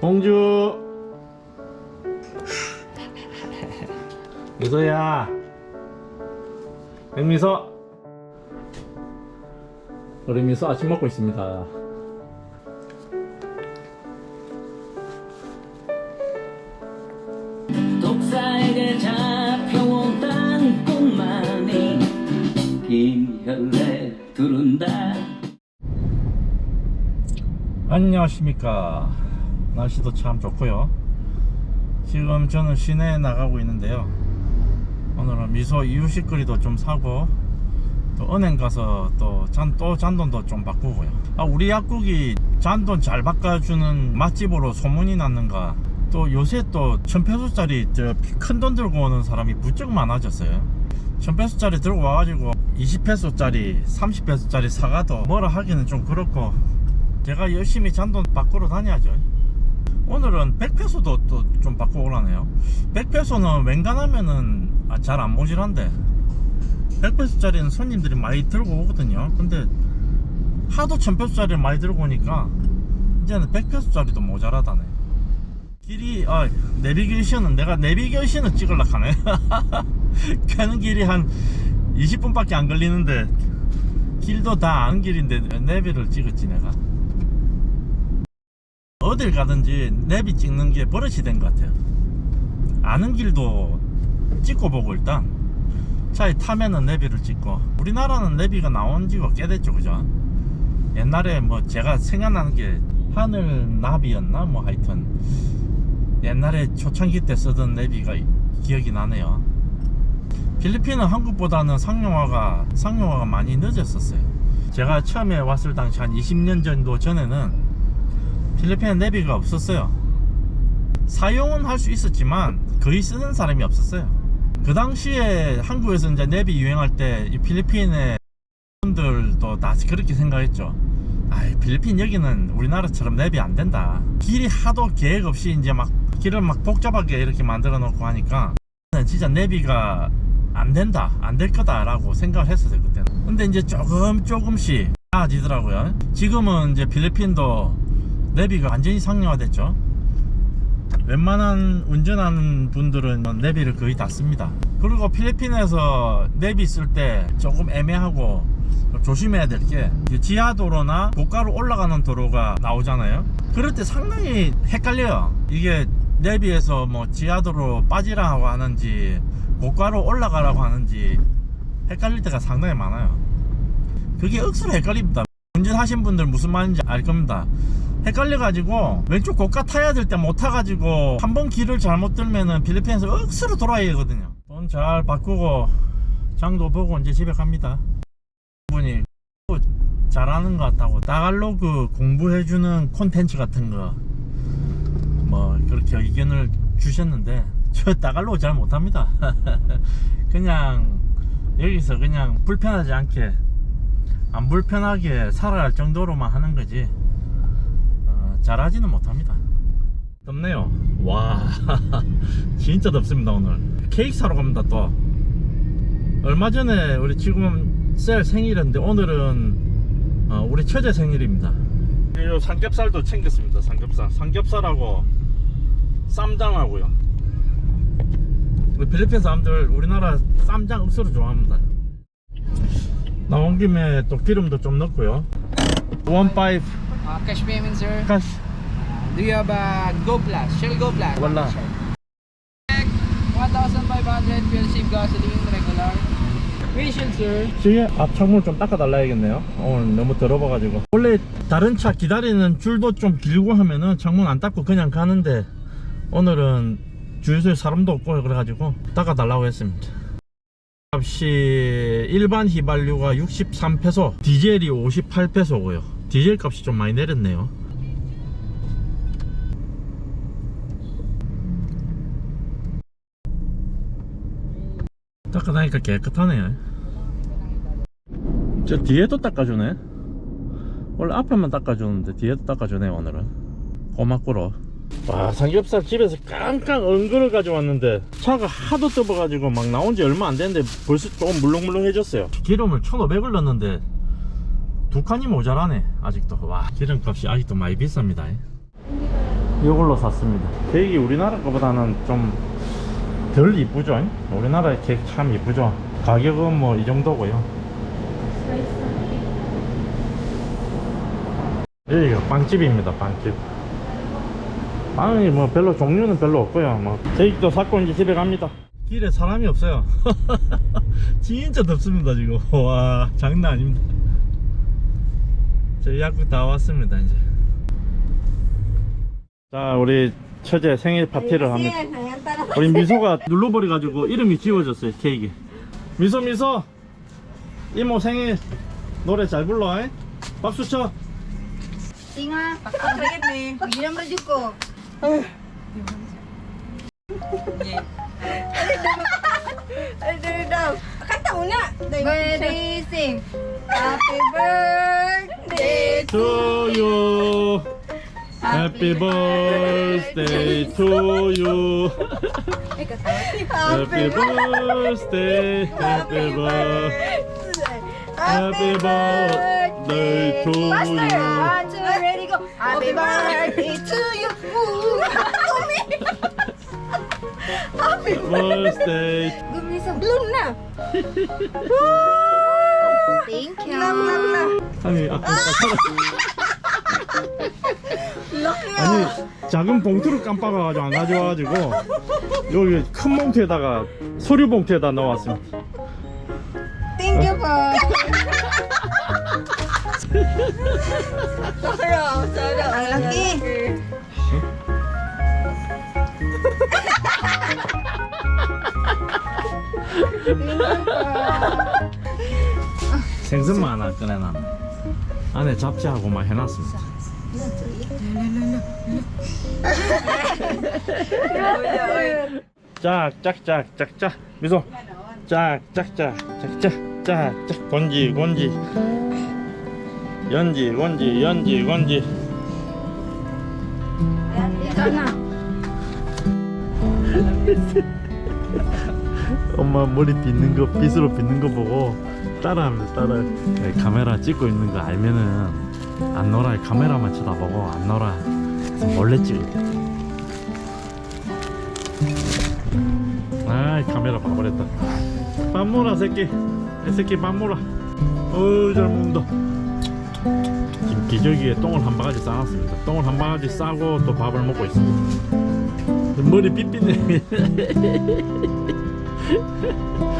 공주. 미소야. 백미소. 우리 미소 아침 먹고 있습니다. 독사에게 잡혀온 땅콩만이 김혈래 두른다. 안녕하십니까 날씨도 참 좋고요. 지금 저는 시내에 나가고 있는데요. 오늘은 미소 이유식 거리도 좀 사고 또 은행 가서 또, 잔, 또 잔돈도 좀 바꾸고요. 아, 우리 약국이 잔돈 잘 바꿔주는 맛집으로 소문이 났는가? 또 요새 또 천페소짜리 큰 돈 들고 오는 사람이 부쩍 많아졌어요. 천페소짜리 들고 와가지고 20페소짜리 30페소짜리 사가도 뭐라 하기는 좀 그렇고 제가 열심히 잔돈 바꾸러 다녀야죠. 오늘은 100페소도 또 좀 바꾸고 오라네요. 100페소는 웬간하면은 아, 잘안 모질한데 100페소짜리는 손님들이 많이 들고 오거든요. 근데 하도 1000페소짜리를 많이 들고 오니까 이제는 100페소짜리도 모자라다네. 길이 아 내비게이션은 내가 내비게이션을 찍으려 하네. 가는 길이 한 20분밖에 안 걸리는데 길도 다 아는 길인데 내비를 찍었지 내가. 어딜 가든지 내비 찍는 게 버릇이 된 것 같아요. 아는 길도 찍고 보고 일단 차에 타면은 내비를 찍고 우리나라는 내비가 나온 지가 꽤 됐죠, 그죠? 옛날에 뭐 제가 생각나는 게 하늘 나비였나 뭐 하여튼 옛날에 초창기 때 쓰던 내비가 기억이 나네요. 필리핀은 한국보다는 상용화가 상용화가 많이 늦었었어요. 제가 처음에 왔을 당시 한 20년 정도 전에는 필리핀에 내비가 없었어요. 사용은 할 수 있었지만 거의 쓰는 사람이 없었어요. 그 당시에 한국에서 이제 내비 유행할 때 이 필리핀의 분들도 다 그렇게 생각했죠. 아, 필리핀 여기는 우리나라처럼 내비 안 된다. 길이 하도 계획 없이 이제 막 길을 막 복잡하게 이렇게 만들어 놓고 하니까 진짜 내비가 안 된다, 안 될 거다 라고 생각을 했었어요 그때는. 근데 이제 조금 조금씩 나아지더라고요. 지금은 이제 필리핀도 내비가 완전히 상용화됐죠. 웬만한 운전하는 분들은 내비를 거의 다 씁니다. 그리고 필리핀에서 내비 쓸 때 조금 애매하고 조심해야 될 게 지하도로나 고가로 올라가는 도로가 나오잖아요. 그럴 때 상당히 헷갈려요. 이게 내비에서 뭐 지하도로 빠지라고 하는지 고가로 올라가라고 하는지 헷갈릴 때가 상당히 많아요. 그게 억수로 헷갈립니다. 운전하신 분들 무슨 말인지 알 겁니다. 헷갈려가지고 왼쪽 고가 타야 될 때 못 타가지고 한 번 길을 잘못 들면은 필리핀에서 억수로 돌아야 되거든요. 돈 잘 바꾸고 장도 보고 이제 집에 갑니다. 분이 잘하는 것 같다고 다갈로그 공부해주는 콘텐츠 같은 거 뭐 그렇게 의견을 주셨는데 저 다갈로그 잘 못합니다. 그냥 여기서 그냥 불편하지 않게 안 불편하게 살아갈 정도로만 하는 거지 어, 잘하지는 못합니다. 덥네요. 와 진짜 덥습니다 오늘. 케이크 사러 갑니다 또. 얼마 전에 우리 지금 셀 생일인데 오늘은 어, 우리 처제 생일입니다. 이 삼겹살도 챙겼습니다 삼겹살. 삼겹살하고 쌈장하고요. 우리 필리핀 사람들 우리나라 쌈장 억수로 좋아합니다. 나온 김에 또 기름도 좀 넣고요. 15 Uh, cash payment, sir. cash. Do you have a Go Plus? Shell Go Plus? Wala. Check. 1,500 fuel save gasoline regular. Facial, sir. 시계 앞 창문 좀 닦아달라야겠네요. 오늘 너무 더러워가지고. 원래 다른 차 기다리는 줄도 좀 길고 하면은 창문 안 닦고 그냥 가는데 오늘은 주유소에 사람도 없고 그래가지고 닦아달라고 했습니다. 값이 일반 휘발유가 63페소, 디젤이 58페소고요. 디젤 값이 좀 많이 내렸네요. 닦아다니까 깨끗하네. 저 뒤에도 닦아주네. 원래 앞에만 닦아주는데 뒤에도 닦아주네 오늘은. 고맙고로. 와 삼겹살 집에서 깡깡 은근을 가져왔는데 차가 하도 떠봐가지고 막 나온 지 얼마 안 됐는데 벌써 조금 물렁물렁해졌어요. 기름을 1,500을 넣었는데 두 칸이 모자라네 아직도. 와 기름값이 아직도 많이 비쌉니다. 이걸로 샀습니다. 케이크 우리나라 거보다는 좀 덜 이쁘죠? 우리나라 케이크 참 이쁘죠? 가격은 뭐 이 정도고요. 여기가 빵집입니다, 빵집. 빵이 뭐 별로 종류는 별로 없고요. 뭐 케이크도 샀고 이제 집에 갑니다. 길에 사람이 없어요. 진짜 덥습니다 지금. 와 장난 아닙니다. 저희 약국 다 왔습니다 이제. 자 우리 처제 생일 파티를 합니다. 우리 미소가 눌러버려가지고 이름이 지워졌어요 케이크. 미소 미소 이모 생일 노래 잘 불러. 잉? 박수 쳐. Hindi naman rin ko. Ay, dali daw. Kanta mo na. Ready, sing. Happy birthday to you. Happy birthday to you. Happy birthday, happy birthday, happy birthday to you. Ready, go. Happy birthday to you. Ooh, to me. Happy Birthday. Gumisa. Bloom na. Thank you. 아니 아까 Lucky 아니 작은 봉투를 깜빡아가지고 안 가져와가지고 여기 큰 봉투에다가 소류 봉투에다 넣어왔습니다. Thank you po. Sarap, sarap. Ang laki. 생선만 하나 꺼내놨네. 안에 잡채하고 막 해놨습니다. 짝짝짝 짝짝. 미소. 짝짝짝 짝짝 짝짝 건지 건지. 연지 건지 연지 건지 엄마 머리 빗는 거 빗으로 빗는 거 보고 따라합니다 따라. 네, 카메라 찍고 있는 거 알면은 안 놀아 카메라만 쳐다보고 안 놀아. 그래서 몰래 찍을 아 카메라 봐버렸다. 밥 먹어라 새끼. 이 새끼 밥 먹어라. 어우 잘 먹는다. 지금 기저귀에 똥을 한 바가지 싸놨습니다. 똥을 한 바가지 싸고 또 밥을 먹고 있습니다. 머리 삐삐네 Ha ha ha!